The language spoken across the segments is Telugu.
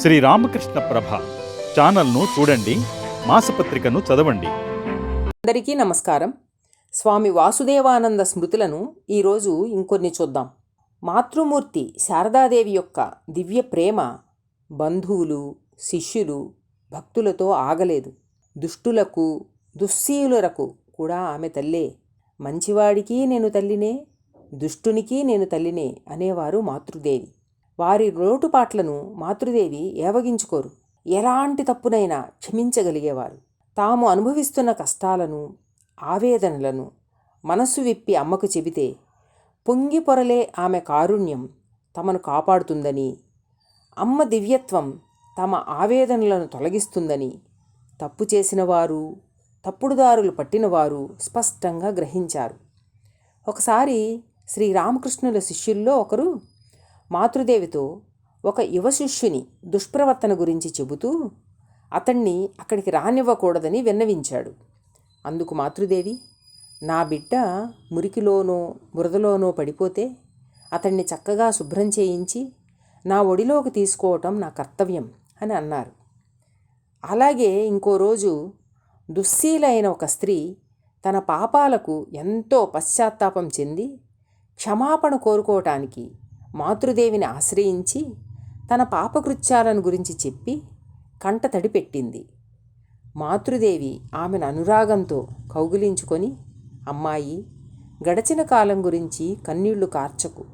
శ్రీ రామకృష్ణ ప్రభ ఛానల్ను చూడండి మాసపత్రికను చదవండి. అందరికీ నమస్కారం. స్వామి వాసుదేవానంద స్మృతులను ఈరోజు ఇంకొన్ని చూద్దాం. మాతృమూర్తి శారదాదేవి యొక్క దివ్య ప్రేమ బంధువులు శిష్యులు భక్తులతో ఆగలేదు. దుష్టులకు దుశ్శీలులకు కూడా ఆమె తల్లే. మంచివాడికి నేను తల్లినే దుష్టునికి నేను తల్లినే అనేవారు మాతృదేవి. వారి లోటుపాట్లను మాతృదేవి ఏవగించుకోరు. ఎలాంటి తప్పునైనా క్షమించగలిగేవారు. తాము అనుభవిస్తున్న కష్టాలను ఆవేదనలను మనస్సు విప్పి అమ్మకు చెబితే పొంగి పొరలే ఆమె కారుణ్యం తమను కాపాడుతుందని అమ్మ దివ్యత్వం తమ ఆవేదనలను తొలగిస్తుందని తప్పు చేసినవారు తప్పుడుదారులు పట్టినవారు స్పష్టంగా గ్రహించారు. ఒకసారి శ్రీరామకృష్ణుల శిష్యుల్లో ఒకరు మాతృదేవితో ఒక యువ శిష్యుని దుష్ప్రవర్తన గురించి చెబుతూ అతన్ని అక్కడికి రానివ్వకూడదని విన్నవించాడు. అందుకు మాతృదేవి నా బిడ్డ మురికిలోనో బురదలోనో పడిపోతే అతన్ని చక్కగా శుభ్రం చేయించి నా ఒడిలోకి తీసుకోవటం నా కర్తవ్యం అని అన్నారు. అలాగే ఇంకో రోజు దుశ్శీలైన ఒక స్త్రీ తన పాపాలకు ఎంతో పశ్చాత్తాపం చెంది క్షమాపణ కోరుకోవటానికి మాతృదేవిని ఆశ్రయించి తన పాపకృత్యాలను గురించి చెప్పి కంట తడి పెట్టింది. మాతృదేవి ఆమెను అనురాగంతో కౌగిలించుకొని అమ్మాయి గడచిన కాలం గురించి కన్నీళ్ళు కార్చకు.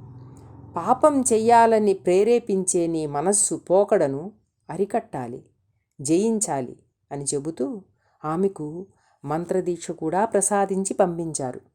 పాపం చెయ్యాలని ప్రేరేపించే నీ మనస్సు పోకడను అరికట్టాలి జయించాలి అని చెబుతూ ఆమెకు మంత్రదీక్ష కూడా ప్రసాదించి పంపించారు.